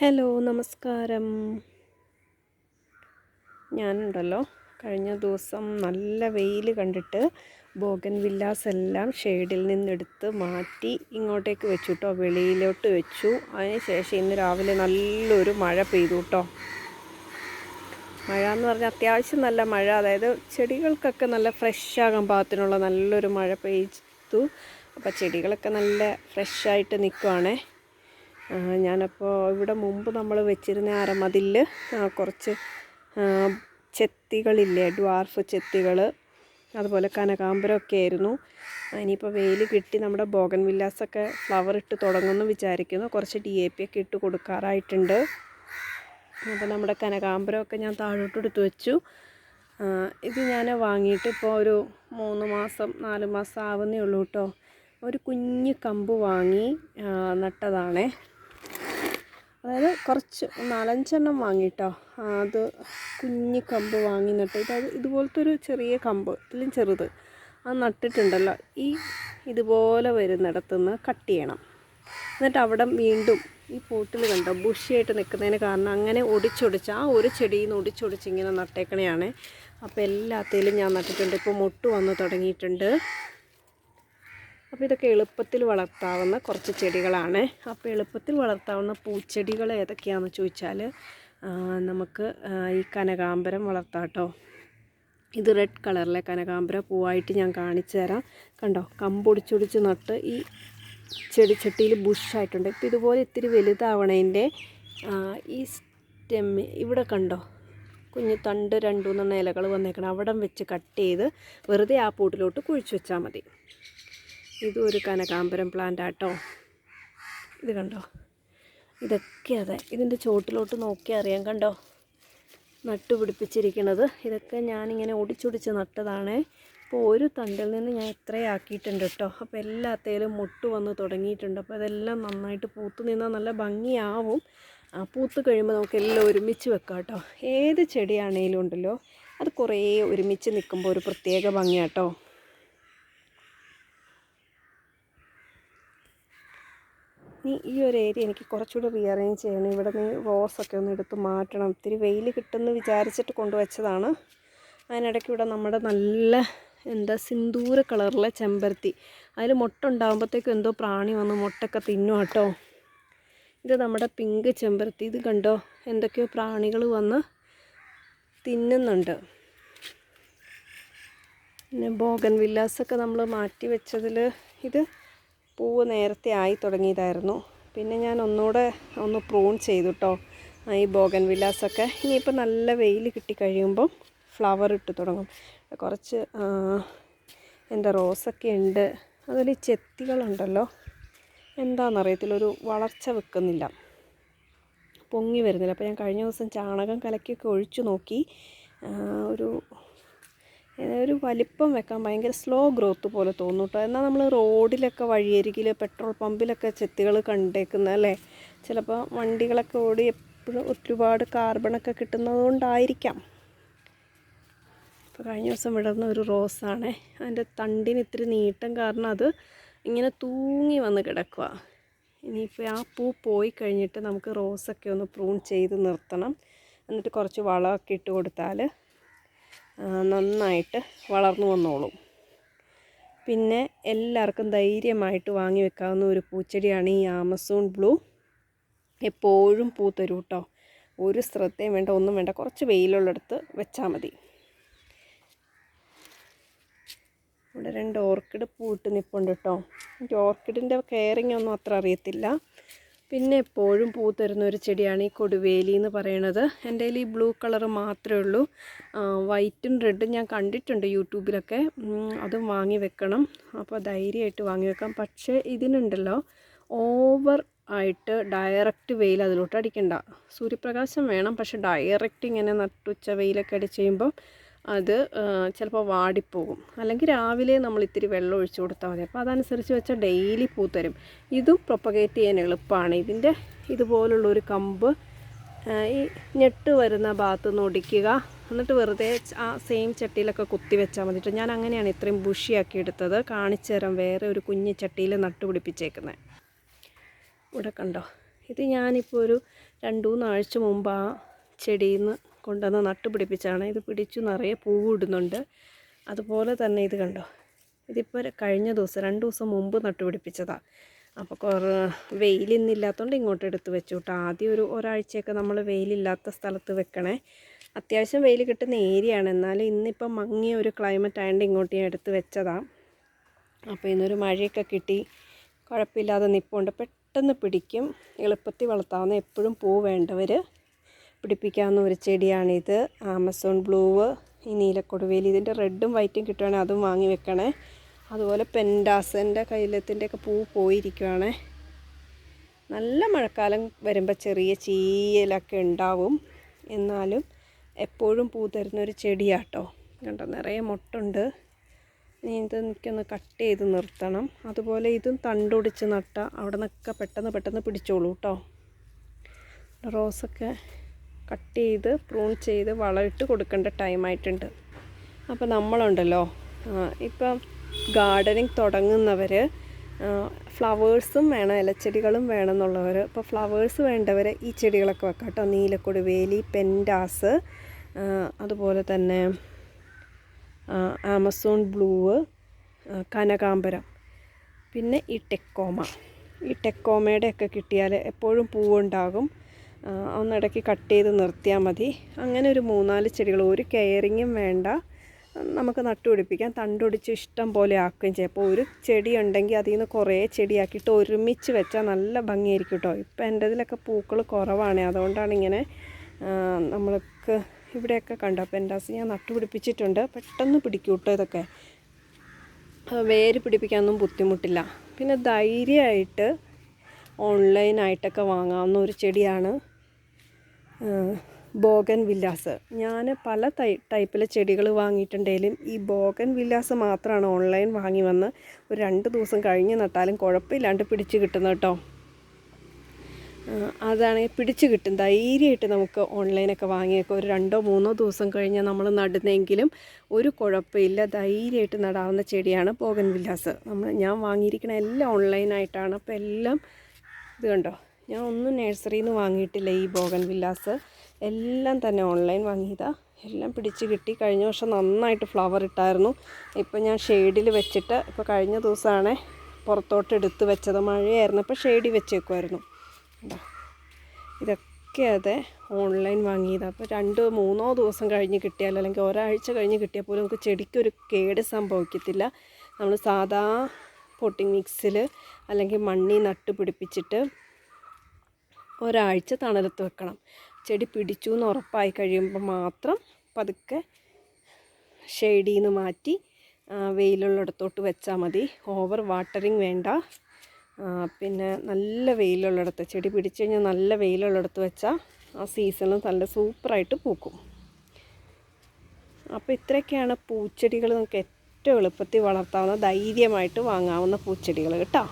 Hello നമസ്കാരം. ഞാനുണ്ടല്ലോ. കഴിഞ്ഞ ദിവസം നല്ല വെയിൽ കണ്ടിട്ട് ബോഗൻ വില്ലാസ് എല്ലാം ഷെയ്ഡിൽ നിന്നെടുത്ത് മാറ്റി ഇങ്ങോട്ടേക്ക് വെച്ചു കേട്ടോ വെളിയിലോട്ട് വെച്ചു. അതിന് ശേഷം ഇന്ന് രാവിലെ നല്ലൊരു മഴ പെയ്തു കേട്ടോ മഴ എന്ന് പറഞ്ഞാൽ അത്യാവശ്യം നല്ല മഴ. അതായത് ചെടികൾക്കൊക്കെ നല്ല ഫ്രഷ് ആകാൻ പാകത്തിനുള്ള നല്ലൊരു മഴ പെയ്തു. അപ്പോൾ ചെടികളൊക്കെ നല്ല ഫ്രഷായിട്ട് നിൽക്കുവാണേ ഞാനപ്പോൾ ഇവിടെ മുമ്പ് നമ്മൾ വെച്ചിരുന്ന അരമതിൽ കുറച്ച് ചെത്തികളില്ലേ ഡ്വാർഫ് ചെത്തികൾ അതുപോലെ കനകാമ്പരമൊക്കെ ആയിരുന്നു. ഇനിയിപ്പോൾ വെയിൽ കിട്ടി നമ്മുടെ ബോഗൻ വില്ലാസൊക്കെ ഫ്ലവർ ഇട്ട് തുടങ്ങുമെന്ന് വിചാരിക്കുന്നു. കുറച്ച് ഡി എ പി ഒക്കെ ഇട്ട് കൊടുക്കാറായിട്ടുണ്ട്. അപ്പോൾ നമ്മുടെ കനകാമ്പരമൊക്കെ ഞാൻ താഴോട്ട് എടുത്ത് വെച്ചു. ഇത് ഞാൻ വാങ്ങിയിട്ട് ഇപ്പോൾ ഒരു മൂന്ന് മാസം നാല് മാസം ആവുന്നേ ഉള്ളൂ കേട്ടോ. ഒരു കുഞ്ഞ് കമ്പ് വാങ്ങി നട്ടതാണേ. അതായത് കുറച്ച് നാലഞ്ചെണ്ണം വാങ്ങിട്ടോ. അത് കുഞ്ഞ് കമ്പ് വാങ്ങി നട്ടിട്ട് ഇത് ഇതുപോലത്തെ ഒരു ചെറിയ കമ്പ് ഇതിലും ചെറുത്. ആ നട്ടിട്ടുണ്ടല്ലോ. ഈ ഇതുപോലെ വരുന്നിടത്തുനിന്ന് കട്ട് ചെയ്യണം. എന്നിട്ട് അവിടെ വീണ്ടും ഈ പോട്ടിൽ കണ്ടോ ബുഷിയായിട്ട് നിൽക്കുന്നതിന് കാരണം അങ്ങനെ ഒടിച്ചൊടിച്ച് ആ ഒരു ചെടിയിൽ നിന്ന് ഒടിച്ചൊടിച്ച് ഇങ്ങനെ നട്ടേക്കണയാണ്. അപ്പോൾ എല്ലാത്തിലും ഞാൻ നട്ടിട്ടുണ്ട്. ഇപ്പോൾ മുട്ട് വന്ന് തുടങ്ങിയിട്ടുണ്ട്. അപ്പോൾ ഇതൊക്കെ എളുപ്പത്തിൽ വളർത്താവുന്ന കുറച്ച് ചെടികളാണ്. അപ്പോൾ എളുപ്പത്തിൽ വളർത്താവുന്ന പൂച്ചെടികൾ ഏതൊക്കെയാണെന്ന് ചോദിച്ചാൽ നമുക്ക് ഈ കനകാമ്പരം വളർത്താം കേട്ടോ. ഇത് റെഡ് കളറിലെ കനകാമ്പര പൂവായിട്ട് ഞാൻ കാണിച്ചു തരാം. കണ്ടോ കമ്പൊടിച്ചൊടിച്ച് നട്ട് ഈ ചെടിച്ചട്ടിയിൽ ബുഷായിട്ടുണ്ട് ഇപ്പോൾ ഇതുപോലെ ഇത്തിരി വലുതാവണതിന്റെ ഈ സ്റ്റെമ്മ് ഇവിടെ കണ്ടോ കുഞ്ഞ് തണ്ട് രണ്ടു മൂന്നെണ്ണ ഇലകൾ വന്നേക്കണം. അവിടം വെച്ച് കട്ട് ചെയ്ത് വെറുതെ ആ പൂട്ടിലോട്ട് കുഴിച്ചു വെച്ചാൽ മതി. ഇതും ഒരു കനകാമ്പരം പ്ലാന്റ് ആട്ടോ ഇത് കണ്ടോ? ഇതൊക്കെ അതെ. ഇതിന്റെ ചോട്ടിലോട്ട് നോക്കി അറിയാം കണ്ടോ? നട്ടുപിടിപ്പിച്ചിരിക്കണത് ഇതൊക്കെ ഞാനിങ്ങനെ ഒടിച്ചൊടിച്ച് നട്ടതാണ്. അപ്പോൾ ഒരു തണ്ടിൽ നിന്ന് ഞാൻ ഇത്രയാക്കിയിട്ടുണ്ട് കേട്ടോ. അപ്പോൾ എല്ലാത്തേലും മുട്ട് വന്ന് തുടങ്ങിയിട്ടുണ്ട്. അപ്പോൾ ഇതെല്ലാം നന്നായിട്ട് പൂത്ത് നിന്നാൽ നല്ല ഭംഗിയാവും. ആ പൂത്ത് കഴിയുമ്പോൾ നമുക്ക് എല്ലാം ഒരുമിച്ച് വെക്കാം കേട്ടോ. ഏത് ചെടിയാണേലും ഉണ്ടല്ലോ അത് കുറേ ഒരുമിച്ച് നിൽക്കുമ്പോൾ ഒരു പ്രത്യേക ഭംഗിയാട്ടോ. നീ ഈ ഒരു ഏരിയ എനിക്ക് കുറച്ചുകൂടി റീഅറേഞ്ച് ചെയ്യണം. ഇവിടെ നീ റോസൊക്കെ ഒന്ന് എടുത്ത് മാറ്റണം. ഇത്തിരി വെയിൽ കിട്ടുമെന്ന് വിചാരിച്ചിട്ട് കൊണ്ടുവച്ചതാണ്. അതിനിടയ്ക്ക് ഇവിടെ നമ്മുടെ നല്ല എന്താ സിന്ദൂര കളറിലെ ചെമ്പരത്തി. അതിൽ മുട്ട ഉണ്ടാകുമ്പോഴത്തേക്കും എന്തോ പ്രാണി വന്ന് മുട്ടൊക്കെ തിന്നു കേട്ടോ. ഇത് നമ്മുടെ പിങ്ക് ചെമ്പരത്തി. ഇത് കണ്ടോ? എന്തൊക്കെയോ പ്രാണികൾ വന്ന് തിന്നുന്നുണ്ട്. പിന്നെ ബോഗൻ വില്ലാസൊക്കെ നമ്മൾ മാറ്റി വെച്ചതിൽ ഇത് പൂവ് നേരത്തെ ആയി തുടങ്ങിയതായിരുന്നു. പിന്നെ ഞാൻ ഒന്നുകൂടെ ഒന്ന് പ്രൂൺ ചെയ്തു കേട്ടോ ഈ ബോഗൻ വില്ലാസൊക്കെ. ഇനിയിപ്പോൾ നല്ല വെയിൽ കിട്ടി കഴിയുമ്പം ഫ്ലവർ ഇട്ട് തുടങ്ങും. കുറച്ച് എന്താ റോസൊക്കെ ഉണ്ട്. ഈ ചെത്തികളുണ്ടല്ലോ. എന്താണെന്നറിയത്തില്ല. ഒരു വളർച്ച വെക്കുന്നില്ല. പൊങ്ങി വരുന്നില്ല. അപ്പോൾ ഞാൻ കഴിഞ്ഞ ദിവസം ചാണകം കലക്കിയൊക്കെ ഒഴിച്ചു നോക്കി. ഒരു ഒരു വലിപ്പം വെക്കാൻ ഭയങ്കര സ്ലോ ഗ്രോത്ത് പോലെ തോന്നും കേട്ടോ എന്നാൽ നമ്മൾ റോഡിലൊക്കെ വഴിയരികിൽ പെട്രോൾ പമ്പിലൊക്കെ ചെത്തികൾ കണ്ടേക്കുന്നത് അല്ലേ? ചിലപ്പോൾ വണ്ടികളൊക്കെ ഓടി എപ്പോഴും ഒരുപാട് കാർബണൊക്കെ കിട്ടുന്നതുകൊണ്ടായിരിക്കാം ഇപ്പോൾ കഴിഞ്ഞ ദിവസം വിടർന്ന ഒരു റോസാണേ. അതിന്റെ തണ്ടിന് ഇത്തിരി നീട്ടം കാരണം അത് ഇങ്ങനെ തൂങ്ങി വന്ന് കിടക്കുക ഇനിയിപ്പോൾ ആ പൂ പോയി കഴിഞ്ഞിട്ട് നമുക്ക് റോസൊക്കെ ഒന്ന് പ്രൂൺ ചെയ്ത് നിർത്തണം. എന്നിട്ട് കുറച്ച് വളമൊക്കെ ഇട്ട് കൊടുത്താൽ നന്നായിട്ട് വളർന്നു വന്നോളും. പിന്നെ എല്ലാവർക്കും ധൈര്യമായിട്ട് വാങ്ങി വെക്കാവുന്ന ഒരു പൂച്ചെടിയാണ് ഈ ആമസോൺ ബ്ലൂ. എപ്പോഴും പൂ തരും കേട്ടോ ഒരു ശ്രദ്ധയും വേണ്ട ഒന്നും വേണ്ട. കുറച്ച് വെയിലുള്ളിടത്ത് വെച്ചാൽ മതി. ഇവിടെ രണ്ട് ഓർക്കിഡ് പൂട്ട് നിൽപ്പുണ്ട് കേട്ടോ എനിക്ക് ഓർക്കിഡിന്റെ കെയറിങ് ഒന്നും അത്ര അറിയത്തില്ല. പിന്നെ എപ്പോഴും പൂ തരുന്ന ഒരു ചെടിയാണ് ഈ കൊടുവേലി എന്ന് പറയുന്നത് എന്റെ കയ്യിൽ ഈ ബ്ലൂ കളർ മാത്രമേ ഉള്ളൂ. വൈറ്റും റെഡും ഞാൻ കണ്ടിട്ടുണ്ട് യൂട്യൂബിലൊക്കെ. അതും വാങ്ങി വെക്കണം. അപ്പോൾ ധൈര്യമായിട്ട് വാങ്ങി വെക്കാം. പക്ഷേ ഇതിനുണ്ടല്ലോ ഓവർ ആയിട്ട് ഡയറക്റ്റ് വെയിൽ അതിലോട്ട് അടിക്കണ്ട. സൂര്യപ്രകാശം വേണം പക്ഷെ ഡയറക്റ്റ് ഇങ്ങനെ നട്ടുച്ച വെയിലൊക്കെ അടിച്ച് അത് ചിലപ്പോൾ വാടിപ്പോകും. അല്ലെങ്കിൽ രാവിലെ നമ്മൾ ഇത്തിരി വെള്ളം ഒഴിച്ചു കൊടുത്താൽ മതി. അപ്പോൾ അതനുസരിച്ച് വെച്ചാൽ ഡെയിലി പൂത്തരും ഇതും പ്രൊപ്പഗേറ്റ് ചെയ്യാൻ എളുപ്പമാണ്. ഇതിന്റെ ഇതുപോലുള്ള ഒരു കമ്പ് ഈ ഞെട്ട് വരുന്ന ഭാഗത്ത് നിന്ന് ഒടിക്കുക. എന്നിട്ട് വെറുതെ ആ സെയിം ചട്ടിയിലൊക്കെ കുത്തി വെച്ചാൽ മതി ട്ടോ. ഞാൻ അങ്ങനെയാണ് ഇത്രയും ബുഷിയാക്കി എടുത്തത്. കാണിച്ചു തരാം വേറെ ഒരു കുഞ്ഞ് ചട്ടിയിൽ നട്ടുപിടിപ്പിച്ചേക്കുന്നത് ഇവിടെ കണ്ടോ? ഇത് ഞാനിപ്പോൾ ഒരു രണ്ടു മൂന്നാഴ്ച മുമ്പ് ആ ചെടിയിൽ നിന്ന് കൊണ്ടുവന്ന് നട്ടുപിടിപ്പിച്ചാണ്. ഇത് പിടിച്ചു നിറയെ പൂവ് ഇടുന്നുണ്ട് അതുപോലെ തന്നെ ഇത് കണ്ടോ? ഇതിപ്പോൾ കഴിഞ്ഞ ദിവസം രണ്ട് ദിവസം മുമ്പ് നട്ടുപിടിപ്പിച്ചതാണ് അപ്പോൾ കുറേ വെയിലിന്നില്ലാത്തതുകൊണ്ട് ഇങ്ങോട്ട് എടുത്ത് വെച്ചു കേട്ടോ. ആദ്യം ഒരു ഒരാഴ്ചയൊക്കെ നമ്മൾ വെയിലില്ലാത്ത സ്ഥലത്ത് വെക്കണേ. അത്യാവശ്യം വെയിൽ കിട്ടുന്ന ഏരിയയാണ് എന്നാലും ഇന്നിപ്പം മങ്ങിയ ഒരു ക്ലൈമറ്റ് ആയതുകൊണ്ട് ഇങ്ങോട്ട് ഞാൻ എടുത്ത് വെച്ചതാണ് അപ്പോൾ ഇന്നൊരു മഴയൊക്കെ കിട്ടി. കുഴപ്പമില്ലാതെ നിൽപ്പുണ്ട് പെട്ടെന്ന് പിടിക്കും. എളുപ്പത്തിൽ വളർത്താവുന്ന എപ്പോഴും പൂ വേണ്ടവർ പിടിപ്പിക്കാവുന്ന ഒരു ചെടിയാണിത്. ആമസോൺ ബ്ലൂവ് ഈ നീലക്കൊടുവേലി. ഇതിന്റെ റെഡും വൈറ്റും കിട്ടുവാണെങ്കിൽ അതും വാങ്ങി വെക്കണേ. അതുപോലെ പെൻഡാസന്റെ കയ്യിലത്തിന്റെയൊക്കെ പൂ പോയിരിക്കുവാണേ. നല്ല മഴക്കാലം വരുമ്പോൾ ചെറിയ ചീയലൊക്കെ ഉണ്ടാവും. എന്നാലും എപ്പോഴും പൂ തരുന്നൊരു ചെടിയാട്ടോ. കണ്ടോ നിറയെ മുട്ടുണ്ട്. ഇനി ഇത് എനിക്കൊന്ന് കട്ട് ചെയ്ത് നിർത്തണം. അതുപോലെ ഇതും തണ്ടൊടിച്ച് നട്ട അവിടെ നിന്നൊക്കെ പെട്ടെന്ന് പെട്ടെന്ന് പിടിച്ചോളൂ കേട്ടോ റോസൊക്കെ കട്ട് ചെയ്ത് പ്രൂൺ ചെയ്ത് വളമിട്ട് കൊടുക്കേണ്ട ടൈമായിട്ടുണ്ട് അപ്പോൾ നമ്മളുണ്ടല്ലോ. ഇപ്പം ഗാർഡനിങ് തുടങ്ങുന്നവർ ഫ്ലവേഴ്സും വേണം ഇലച്ചെടികളും വേണം എന്നുള്ളവർ ഇപ്പോൾ ഫ്ലവേഴ്സ് വേണ്ടവർ ഈ ചെടികളൊക്കെ വെക്കാം കേട്ടോ. നീലക്കൊടി വേലി പെൻഡാസ് അതുപോലെ തന്നെ ആമസോൺ ബ്ലൂ കനകാംബരം. പിന്നെ ഈ ടെക്കോമ. ഈ ടെക്കോമയുടെ ഒക്കെ കിട്ടിയാൽ എപ്പോഴും പൂവുണ്ടാകും. ഒന്നിടയ്ക്ക് കട്ട് ചെയ്ത് നിർത്തിയാൽ മതി. അങ്ങനെ ഒരു മൂന്നാൽ ചെടികൾ ഒരു കെയറിങ്ങും വേണ്ട. നമുക്ക് നട്ടുപിടിപ്പിക്കാം തണ്ടൊടിച്ച് ഇഷ്ടം പോലെ ആക്കുകയും ചെയ്യാം. അപ്പോൾ ഒരു ചെടി ഉണ്ടെങ്കിൽ അതിൽ നിന്ന് കുറേ ചെടിയാക്കിയിട്ട് ഒരുമിച്ച് വെച്ചാൽ നല്ല ഭംഗിയായിരിക്കും കേട്ടോ ഇപ്പം എന്റെ ഇതിലൊക്കെ പൂക്കൾ കുറവാണ്. അതുകൊണ്ടാണ് ഇങ്ങനെ നമ്മൾക്ക് ഇവിടെയൊക്കെ കണ്ടോ പെൻഡാസ് ഞാൻ നട്ടുപിടിപ്പിച്ചിട്ടുണ്ട് പെട്ടെന്ന് പിടിക്കും കേട്ടോ ഇതൊക്കെ. വേര് പിടിപ്പിക്കാനൊന്നും ബുദ്ധിമുട്ടില്ല. പിന്നെ ധൈര്യമായിട്ട് ഓൺലൈനായിട്ടൊക്കെ വാങ്ങാവുന്ന ഒരു ചെടിയാണ്. ബോഗൻ വില്ലാസ് ഞാൻ പല തൈ ടൈപ്പിലെ ചെടികൾ വാങ്ങിയിട്ടുണ്ടെങ്കിലും ഈ ബോഗൻ വില്ലാസ് മാത്രമാണ് ഓൺലൈൻ വാങ്ങി വന്ന് ഒരു രണ്ട് ദിവസം കഴിഞ്ഞ് നട്ടാലും കുഴപ്പമില്ലാണ്ട് പിടിച്ച് കിട്ടുന്നത് കേട്ടോ. അതാണെങ്കിൽ പിടിച്ച് കിട്ടും. ധൈര്യമായിട്ട് നമുക്ക് ഓൺലൈനൊക്കെ വാങ്ങിയൊക്കെ. ഒരു രണ്ടോ മൂന്നോ ദിവസം കഴിഞ്ഞ് നമ്മൾ നടുന്നെങ്കിലും ഒരു കുഴപ്പമില്ല. ധൈര്യമായിട്ട് നടാവുന്ന ചെടിയാണ് ബോഗൻ വില്ലാസ് നമ്മൾ ഞാൻ വാങ്ങിയിരിക്കുന്ന എല്ലാം ഓൺലൈനായിട്ടാണ്. അപ്പോൾ എല്ലാം ഇത് കണ്ടോ? ഞാൻ ഒന്നും നഴ്സറിയിൽ നിന്ന് വാങ്ങിയിട്ടില്ല ഈ ബോഗൻ വില്ലാസ്. എല്ലാം തന്നെ ഓൺലൈൻ വാങ്ങിയതാണ് എല്ലാം പിടിച്ച് കിട്ടി. കഴിഞ്ഞ വർഷം നന്നായിട്ട് ഫ്ലവർ ഇട്ടായിരുന്നു. ഇപ്പം ഞാൻ ഷെയ്ഡിൽ വെച്ചിട്ട് ഇപ്പോൾ കഴിഞ്ഞ ദിവസമാണ് പുറത്തോട്ട് എടുത്ത് വെച്ചത്. മഴയായിരുന്നു. അപ്പോൾ ഷെയ്ഡിൽ വെച്ചേക്കുമായിരുന്നു ഇതൊക്കെ അതെ ഓൺലൈൻ വാങ്ങിയതാണ് അപ്പോൾ രണ്ട് മൂന്നോ ദിവസം കഴിഞ്ഞ് കിട്ടിയാൽ അല്ലെങ്കിൽ ഒരാഴ്ച കഴിഞ്ഞ് കിട്ടിയാൽ പോലും നമുക്ക് ചെടിക്കൊരു കേട് സംഭവിക്കത്തില്ല. നമ്മൾ സാധാ പൊട്ടിങ് മിക്സിൽ അല്ലെങ്കിൽ മണ്ണി നട്ട് പിടിപ്പിച്ചിട്ട് ഒരാഴ്ച തണലത്ത് വെക്കണം. ചെടി പിടിച്ചു എന്ന് ഉറപ്പായി കഴിയുമ്പോൾ മാത്രം പതുക്കെ ഷെയ്ഡിൽ നിന്ന് മാറ്റി വെയിലുള്ളിടത്തോട്ട് വെച്ചാൽ മതി. ഓവർ വാട്ടറിങ് വേണ്ട. പിന്നെ നല്ല വെയിലുള്ളിടത്ത് ചെടി പിടിച്ചു കഴിഞ്ഞാൽ നല്ല വെയിലുള്ളിടത്ത് വെച്ചാൽ ആ സീസണിൽ നല്ല സൂപ്പറായിട്ട് പൂക്കും. അപ്പോൾ ഇത്രയൊക്കെയാണ് പൂച്ചെടികൾ നമുക്ക് ഏറ്റവും എളുപ്പത്തിൽ വളർത്താവുന്ന ധൈര്യമായിട്ട് വാങ്ങാവുന്ന പൂച്ചെടികൾ കേട്ടോ?